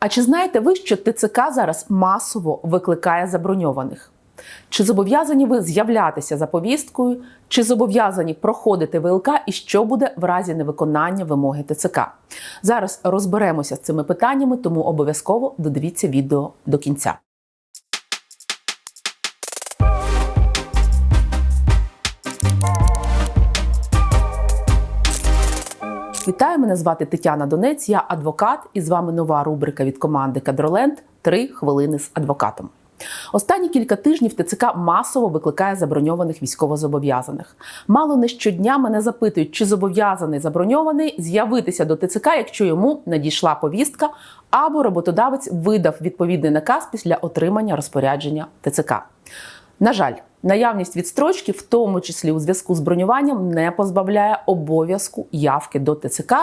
А чи знаєте ви, що ТЦК зараз масово викликає заброньованих? Чи зобов'язані ви з'являтися за повісткою, чи зобов'язані проходити ВЛК, і що буде в разі невиконання вимоги ТЦК? Зараз розберемося з цими питаннями, тому обов'язково додивіться відео до кінця. Вітаю, мене звати Тетяна Донець, я адвокат, і з вами нова рубрика від команди Кадроленд Три хвилини з адвокатом. Останні кілька тижнів ТЦК масово викликає заброньованих військовозобов'язаних. Мало не щодня мене запитують, чи зобов'язаний заброньований з'явитися до ТЦК, якщо йому надійшла повістка, або роботодавець видав відповідний наказ після отримання розпорядження ТЦК. На жаль, наявність відстрочки, в тому числі у зв'язку з бронюванням, не позбавляє обов'язку явки до ТЦК,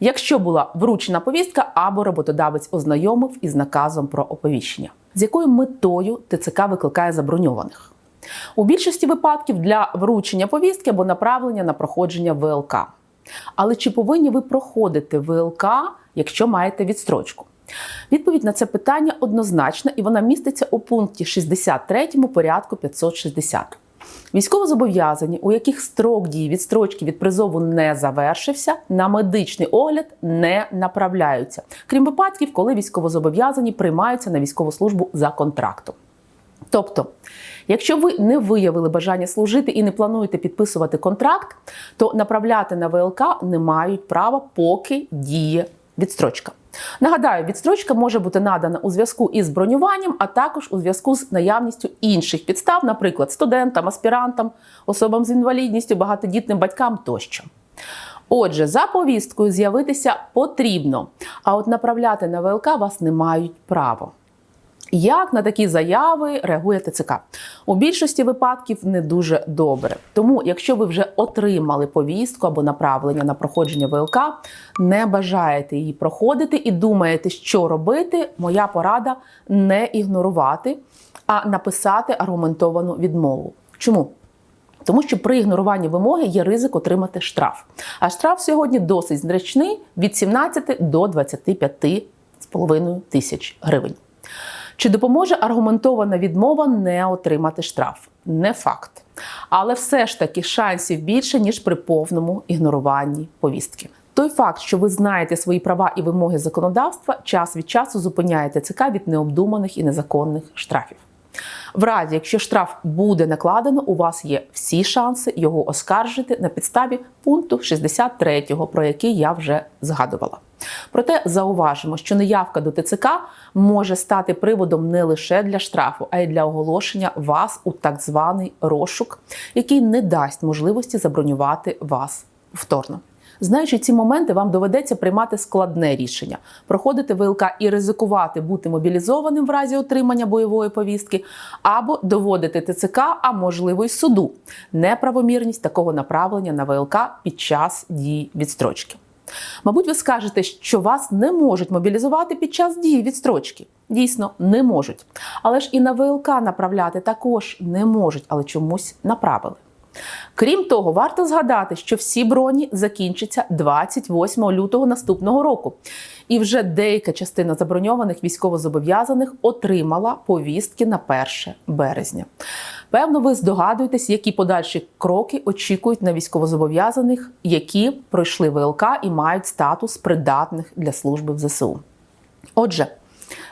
якщо була вручена повістка або роботодавець ознайомив із наказом про оповіщення. З якою метою ТЦК викликає заброньованих? У більшості випадків для вручення повістки або направлення на проходження ВЛК. Але чи повинні ви проходити ВЛК, якщо маєте відстрочку? Відповідь на це питання однозначна, і вона міститься у пункті 63 порядку 560. Військовозобов'язані, у яких строк дії відстрочки від призову не завершився, на медичний огляд не направляються, крім випадків, коли військовозобов'язані приймаються на військову службу за контрактом. Тобто, якщо ви не виявили бажання служити і не плануєте підписувати контракт, то направляти на ВЛК не мають права, поки діє відстрочка. Нагадаю, відстрочка може бути надана у зв'язку із бронюванням, а також у зв'язку з наявністю інших підстав, наприклад, студентам, аспірантам, особам з інвалідністю, багатодітним батькам тощо. Отже, за повісткою з'явитися потрібно, а от направляти на ВЛК вас не мають права. Як на такі заяви реагує ТЦК? У більшості випадків не дуже добре. Тому, якщо ви вже отримали повістку або направлення на проходження ВЛК, не бажаєте її проходити і думаєте, що робити, моя порада не ігнорувати, а написати аргументовану відмову. Чому? Тому що при ігноруванні вимоги є ризик отримати штраф. А штраф сьогодні досить значний від 17 до 25,5 тисяч гривень. Чи допоможе аргументована відмова не отримати штраф? Не факт. Але все ж таки шансів більше, ніж при повному ігноруванні повістки. Той факт, що ви знаєте свої права і вимоги законодавства, час від часу зупиняє ТЦК від необдуманих і незаконних штрафів. В разі, якщо штраф буде накладено, у вас є всі шанси його оскаржити на підставі пункту 63, про який я вже згадувала. Проте зауважимо, що неявка до ТЦК може стати приводом не лише для штрафу, а й для оголошення вас у так званий розшук, який не дасть можливості забронювати вас повторно. Знаючи ці моменти, вам доведеться приймати складне рішення, проходити ВЛК і ризикувати бути мобілізованим в разі отримання бойової повістки, або доводити ТЦК, а можливо й суду неправомірність такого направлення на ВЛК під час дії відстрочки. Мабуть, ви скажете, що вас не можуть мобілізувати під час дії відстрочки. Дійсно, не можуть. Але ж і на ВЛК направляти також не можуть, але чомусь направили. Крім того, варто згадати, що всі броні закінчаться 28 лютого наступного року, і вже деяка частина заброньованих військовозобов'язаних отримала повістки на 1 березня. Певно, ви здогадуєтесь, які подальші кроки очікують на військовозобов'язаних, які пройшли ВЛК і мають статус придатних для служби в ЗСУ. Отже.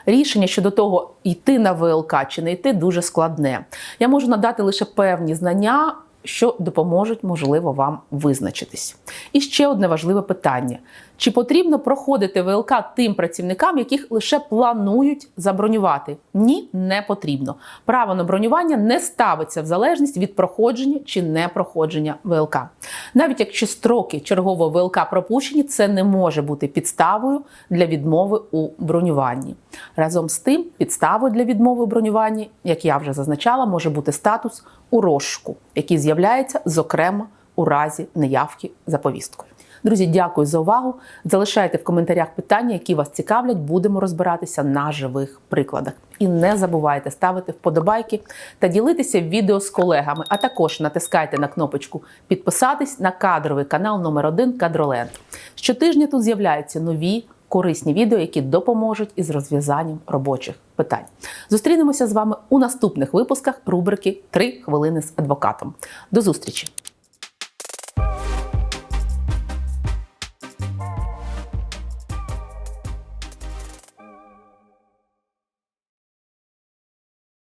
Рішення щодо того, йти на ВЛК чи не йти, дуже складне. Я можу надати лише певні знання, що допоможуть, можливо, вам визначитись. І ще одне важливе питання: чи потрібно проходити ВЛК тим працівникам, яких лише планують забронювати? Ні, не потрібно. Право на бронювання не ставиться в залежність від проходження чи не проходження ВЛК. Навіть якщо строки чергового ВЛК пропущені, це не може бути підставою для відмови у бронюванні. Разом з тим, підставою для відмови у бронюванні, як я вже зазначала, може бути статус у розшуку, який з'являється зокрема у разі неявки за повісткою. Друзі, дякую за увагу. Залишайте в коментарях питання, які вас цікавлять. Будемо розбиратися на живих прикладах. І не забувайте ставити вподобайки та ділитися відео з колегами. А також натискайте на кнопочку підписатись на кадровий канал номер 1 Кадроленд. Щотижня тут з'являються нові корисні відео, які допоможуть із розв'язанням робочих питань. Зустрінемося з вами у наступних випусках рубрики «3 хвилини з адвокатом. До зустрічі!